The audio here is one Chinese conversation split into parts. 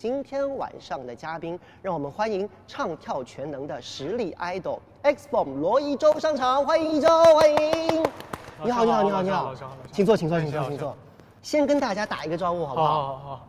今天晚上的嘉宾，让我们欢迎唱跳全能的实力 idol X Bomb 罗一舟上场，欢迎一舟，欢迎。你好，你好，你好，你好，请坐，请坐，请坐，请坐。先跟大家打一个招呼，好不好？好，好，好。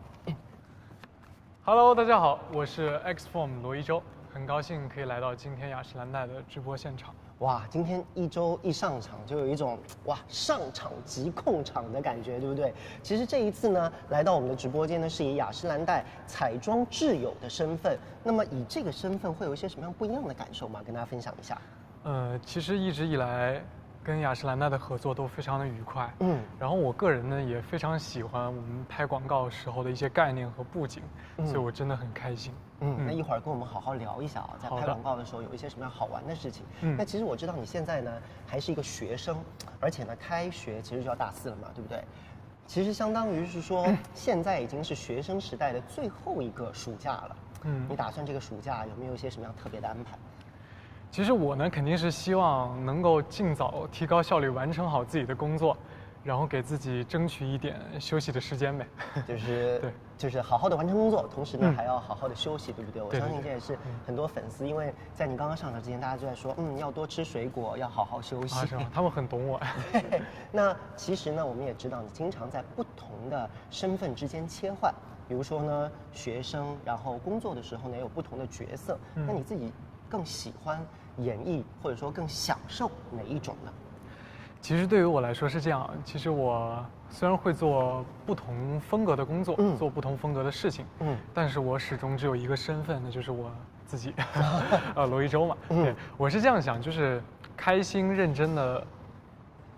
Hello，大家好，我是 X Bomb 罗一舟，很高兴可以来到今天雅诗兰黛的直播现场。哇，今天一周一上场就有一种 哇上场即控场的感觉，对不对？其实这一次呢，来到我们的直播间呢，是以雅诗兰黛彩妆挚友的身份。那么以这个身份会有一些什么样不一样的感受吗？跟大家分享一下。呃，其实一直以来。跟雅诗兰黛的合作都非常的愉快，嗯，然后我个人呢也非常喜欢我们拍广告时候的一些概念和布景，嗯所以我真的很开心。嗯，那一会儿跟我们好好聊一下啊，在拍广告的时候有一些什么样好玩的事情。嗯，那其实我知道你现在呢还是一个学生，而且呢开学其实就要大四了嘛，对不对？其实相当于是说 现在已经是学生时代的最后一个暑假了。嗯，你打算这个暑假有没有一些什么样特别的安排？其实我呢，肯定是希望能够尽早提高效率，完成好自己的工作，然后给自己争取一点休息的时间呗。就是 对，就是好好的完成工作，同时呢还要好好的休息，对不对？我相信这也是很多粉丝，因为在你刚刚上场之前，大家就在说，嗯，要多吃水果，要好好休息。是吗？他们很懂我。那其实呢，我们也知道你经常在不同的身份之间切换，比如说呢，学生，然后工作的时候呢，有不同的角色。那你自己更喜欢？演绎或者说更享受哪一种呢？其实对于我来说是这样。其实我虽然会做不同风格的工作，做不同风格的事情，嗯，但是我始终只有一个身份，那就是我自己，呃，罗一舟嘛。对，我是这样想，就是开心认真的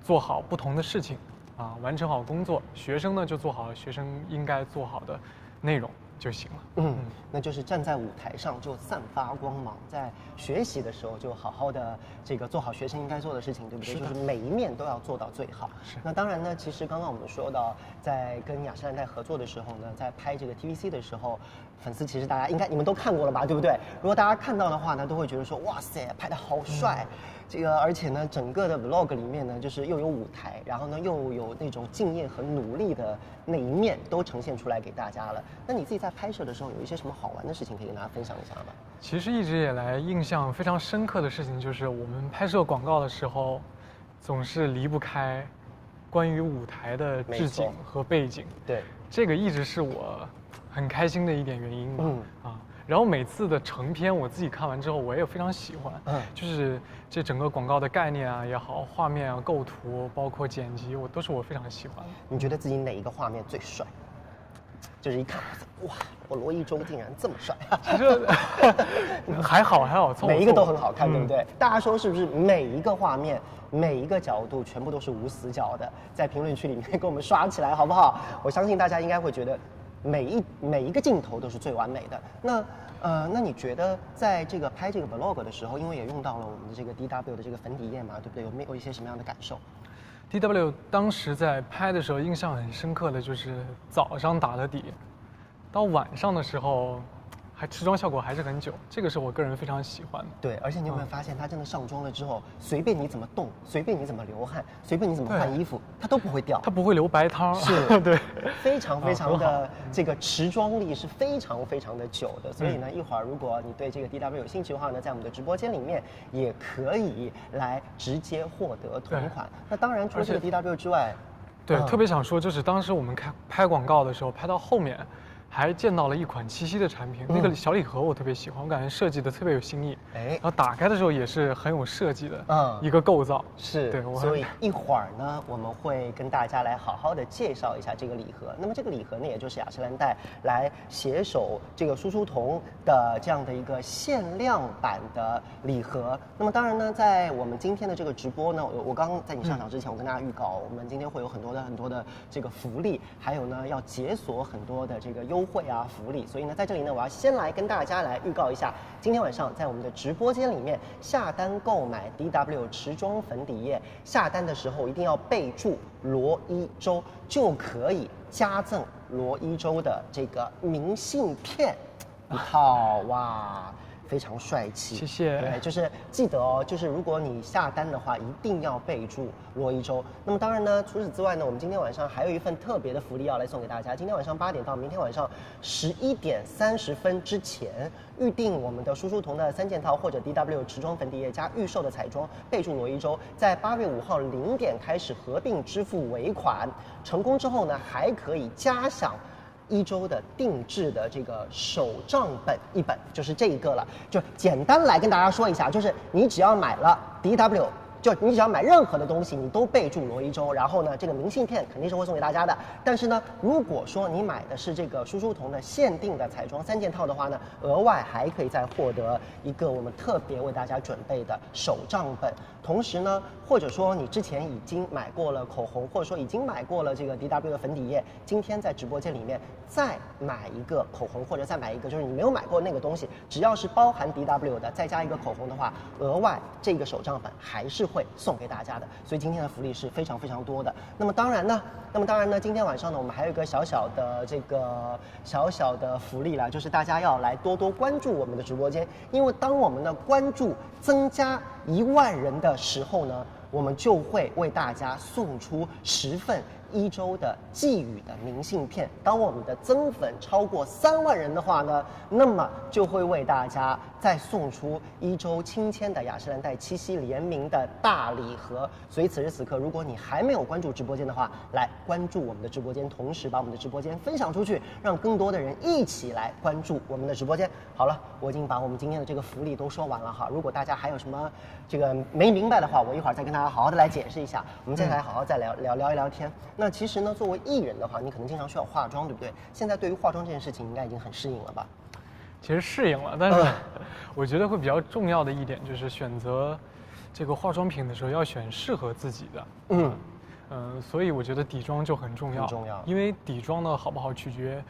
做好不同的事情，啊，完成好工作。学生呢就做好学生应该做好的内容。就行了。嗯，那就是站在舞台上就散发光芒，在学习的时候就好好的这个做好学生应该做的事情，对不对？就是每一面都要做到最好。是。那当然呢，其实刚刚我们说到，在跟雅诗兰黛合作的时候呢，在拍这个 TVC 的时候，粉丝其实大家应该你们都看过了吧，对不对？如果大家看到的话呢，都会觉得说，哇塞，拍的好帅。这个，而且呢，整个的 vlog 里面呢，就是又有舞台，然后呢，又有那种敬业和努力的那一面，都呈现出来给大家了。那你自己在拍摄的时候，有一些什么好玩的事情可以跟大家分享一下吗？其实一直以来印象非常深刻的事情，就是我们拍摄广告的时候，总是离不开关于舞台的置景和背景。对，这个一直是我很开心的一点原因吧。嗯啊。然后每次的成片，我自己看完之后，我也非常喜欢。嗯，就是这整个广告的概念啊也好，画面啊、构图，包括剪辑，我都是我非常喜欢。你觉得自己哪一个画面最帅？就是一看，哇，我罗一舟竟然这么帅！其实还好还好，每一个都很好看，对不对？大家说是不是每一个画面、每一个角度全部都是无死角的？在评论区里面给我们刷起来好不好？我相信大家应该会觉得。每一每一个镜头都是最完美的。那呃，那你觉得在这个拍这个 vlog 的时候，因为也用到了我们的这个 DW 的这个粉底液嘛，对不对？有没有一些什么样的感受？DW 当时在拍的时候，印象很深刻的就是早上打的底，到晚上的时候。还持妆效果还是很久，这个是我个人非常喜欢的。对，而且你有没有发现，它真的上妆了之后，随便你怎么动，随便你怎么流汗，随便你怎么换衣服，它都不会掉，它不会留白汤。是，对，非常非常的这个持妆力是非常非常的久的。所以呢，一会儿如果你对这个 DW 有兴趣的话呢，在我们的直播间里面也可以来直接获得同款。那当然，除了这个 DW 之外，对，特别想说就是当时我们开拍广告的时候，拍到后面。还见到了一款七夕的产品，那个小礼盒我特别喜欢，我感觉设计的特别有新意。哎，然后打开的时候也是很有设计的，嗯，一个构造是。对，所以一会儿呢，我们会跟大家来好好的介绍一下这个礼盒。那么这个礼盒呢，也就是雅诗兰黛来携手这个舒舒彤的这样的一个限量版的礼盒。那么当然呢，在我们今天的这个直播呢，我我刚刚在你上场之前，我跟大家预告，我们今天会有很多的很多的这个福利，还有呢要解锁很多的这个优。惠啊，福利，所以呢，在这里呢，我要先来跟大家来预告一下，今天晚上在我们的直播间里面下单购买 DW 持妆粉底液，下单的时候一定要备注罗一周，就可以加赠罗一周的这个明信片好哇。非常帅气。谢谢。对，就是记得哦，就是如果你下单的话，一定要备注罗一舟。那么当然呢，除此之外呢，我们今天晚上还有一份特别的福利要来送给大家。今天晚上八点到明天晚上十一点三十分之前，预定我们的舒舒彤的三件套或者 DW 持妆粉底液加预售的彩妆，备注罗一舟，在八月五号零点开始合并支付尾款，成功之后呢，还可以加享。一周的定制的这个手账本一本，就是这一个了。就简单来跟大家说一下，就是你只要买了 DW。就你只要买任何的东西，你都备注罗一舟，然后呢，这个明信片肯定是会送给大家的。但是呢，如果说你买的是这个舒舒彤的限定的彩妆三件套的话呢，额外还可以再获得一个我们特别为大家准备的手账本。同时呢，或者说你之前已经买过了口红，或者说已经买过了这个 DW 的粉底液，今天在直播间里面再买一个口红，或者再买一个，就是你没有买过那个东西，只要是包含 DW 的，再加一个口红的话，额外这个手账本还是。会送给大家的，所以今天的福利是非常非常多的。那么当然呢，那么当然呢，今天晚上呢，我们还有一个小小的这个小小的福利啦，就是大家要来多多关注我们的直播间，因为当我们的关注增加一万人的时候呢，我们就会为大家送出十份。一周的寄语的明信片，当我们的增粉超过三万人的话呢，那么就会为大家再送出一周亲签的雅诗兰黛七夕联名的大礼盒。所以此时此刻，如果你还没有关注直播间的话，来关注我们的直播间，同时把我们的直播间分享出去，让更多的人一起来关注我们的直播间。好了，我已经把我们今天的这个福利都说完了哈。如果大家还有什么这个没明白的话，我一会儿再跟大家好好的来解释一下。我们接下来好好再聊聊聊一聊天。那那其实呢，作为艺人的话，你可能经常需要化妆，对不对？现在对于化妆这件事情，应该已经很适应了吧？其实适应了，但是 我觉得会比较重要的一点就是选择这个化妆品的时候要选适合自己的。嗯嗯，所以我觉得底妆就很重要，重要。因为底妆呢好不好取决。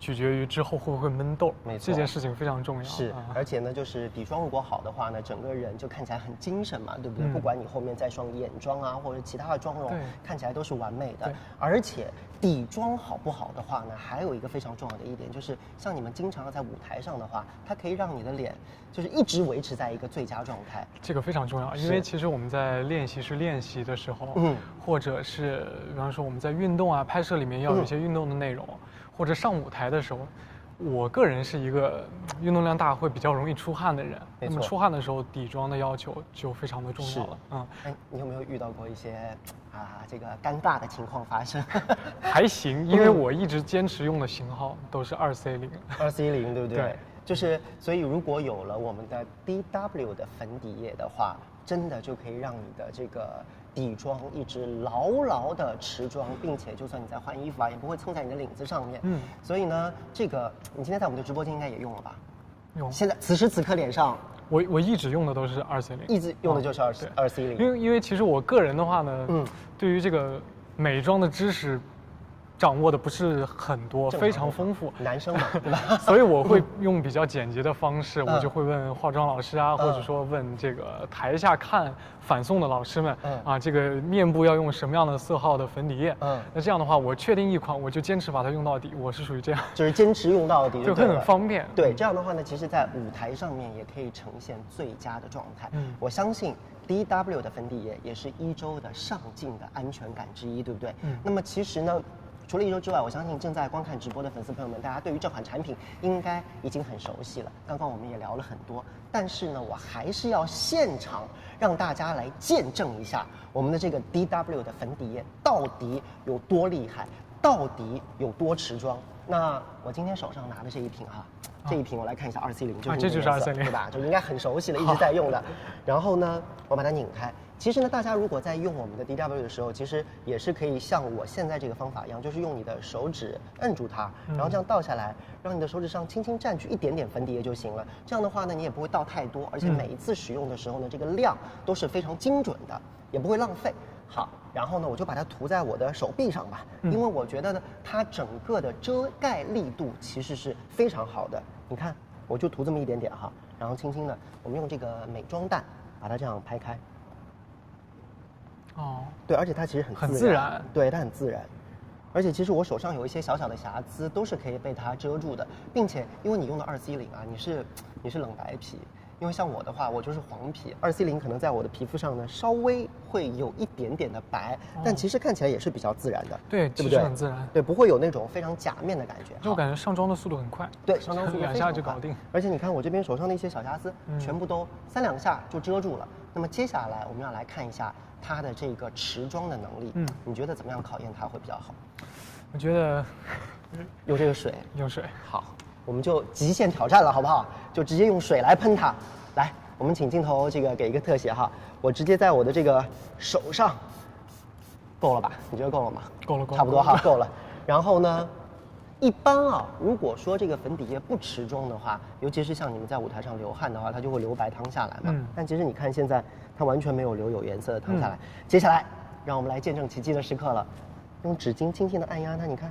取决于之后会不会闷痘，没错，这件事情非常重要。是，而且呢，就是底妆如果好的话呢，整个人就看起来很精神嘛，对不对？不管你后面再上眼妆啊，或者其他的妆容，看起来都是完美的。而且底妆好不好的话呢，还有一个非常重要的一点，就是像你们经常要在舞台上的话，它可以让你的脸就是一直维持在一个最佳状态。这个非常重要，因为其实我们在练习室练习的时候，嗯，或者是比方说我们在运动啊、拍摄里面要有一些运动的内容。或者上舞台的时候，我个人是一个运动量大会比较容易出汗的人。那么出汗的时候，底妆的要求就非常的重要了。嗯，哎，你有没有遇到过一些啊这个尴尬的情况发生？还行，因为我一直坚持用的型号都是二 C 零。二 C 零，对不对？对。就是，所以如果有了我们的 DW 的粉底液的话，真的就可以让你的这个。底妆一直牢牢的持妆，并且就算你在换衣服啊，也不会蹭在你的领子上面。嗯，所以呢，这个你今天在我们的直播间应该也用了吧？用。现在此时此刻脸上，我我一直用的都是二 C 零，一直用的就是二 C 二 C 零。因为因为其实我个人的话呢，嗯，对于这个美妆的知识。掌握的不是很多，非常丰富。男生嘛，对吧？所以我会 用比较简洁的方式，我就会问化妆老师啊，或者说问这个台下看反送的老师们，啊，这个面部要用什么样的色号的粉底液？嗯，那这样的话，我确定一款，我就坚持把它用到底。我是属于这样，就是坚持用到底，就会很方便。对，这样的话呢，其实在舞台上面也可以呈现最佳的状态。嗯，我相信 D W 的粉底液也是一周的上镜的安全感之一，对不对？嗯，那么其实呢。除了一周之外，我相信正在观看直播的粉丝朋友们，大家对于这款产品应该已经很熟悉了。刚刚我们也聊了很多，但是呢，我还是要现场让大家来见证一下我们的这个 DW 的粉底液到底有多厉害，到底有多持妆。那我今天手上拿的这一瓶哈，这一瓶我来看一下二 C 零，就是这就是二 C 零，对吧？就应该很熟悉了，一直在用的。然后呢，我把它拧开。其实呢，大家如果在用我们的 DW 的时候，其实也是可以像我现在这个方法一样，就是用你的手指摁住它，然后这样倒下来，让你的手指上轻轻蘸取一点点粉底液就行了。这样的话呢，你也不会倒太多，而且每一次使用的时候呢，这个量都是非常精准的，也不会浪费。好，然后呢，我就把它涂在我的手臂上吧，因为我觉得呢，它整个的遮盖力度其实是非常好的。你看，我就涂这么一点点哈，然后轻轻的，我们用这个美妆蛋把它这样拍开。哦，对，而且它其实很很自然，对，它很自然。而且其实我手上有一些小小的瑕疵，都是可以被它遮住的，并且因为你用的二 C 零啊，你是你是冷白皮。因为像我的话，我就是黄皮，二 C 零可能在我的皮肤上呢，稍微会有一点点的白，但其实看起来也是比较自然的，对，对不对？很自然，对，不会有那种非常假面的感觉。就我感觉上妆的速度很快，对，上妆速度 两下就搞定。而且你看我这边手上的一些小瑕疵，全部都三两下就遮住了。那么接下来我们要来看一下它的这个持妆的能力，嗯，你觉得怎么样考验它会比较好？我觉得有这个水，有水，好，我们就极限挑战了，好不好？就直接用水来喷它，来。我们请镜头这个给一个特写哈，我直接在我的这个手上，够了吧？你觉得够了吗？够了，够了，差不多哈，够了。然后呢，一般啊，如果说这个粉底液不持妆的话，尤其是像你们在舞台上流汗的话，它就会流白汤下来嘛。嗯。但其实你看现在，它完全没有流有颜色的汤下来。接下来，让我们来见证奇迹的时刻了，用纸巾轻轻的按压它，你看。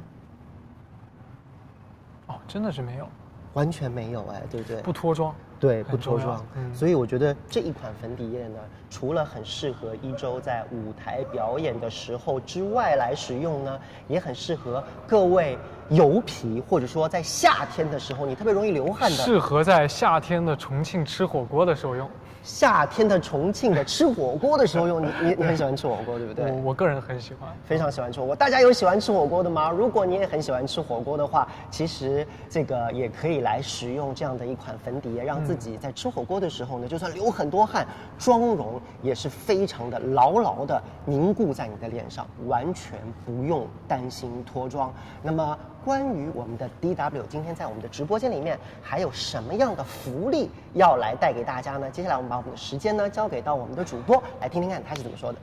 哦，真的是没有。完全没有哎，对不对？不脱妆。对，不脱妆，所以我觉得这一款粉底液呢，除了很适合一周在舞台表演的时候之外来使用呢，也很适合各位油皮，或者说在夏天的时候你特别容易流汗的，适合在夏天的重庆吃火锅的时候用。夏天的重庆的吃火锅的时候用，你你你很喜欢吃火锅对不对？我我个人很喜欢，非常喜欢吃火锅。大家有喜欢吃火锅的吗？如果你也很喜欢吃火锅的话，其实这个也可以来使用这样的一款粉底液，让自己在吃火锅的时候呢，就算流很多汗，妆容也是非常的牢牢的凝固在你的脸上，完全不用担心脱妆。那么。关于我们的 DW，今天在我们的直播间里面还有什么样的福利要来带给大家呢？接下来我们把我们的时间呢交给到我们的主播，来听听看他是怎么说的。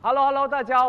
Hello，Hello，大家。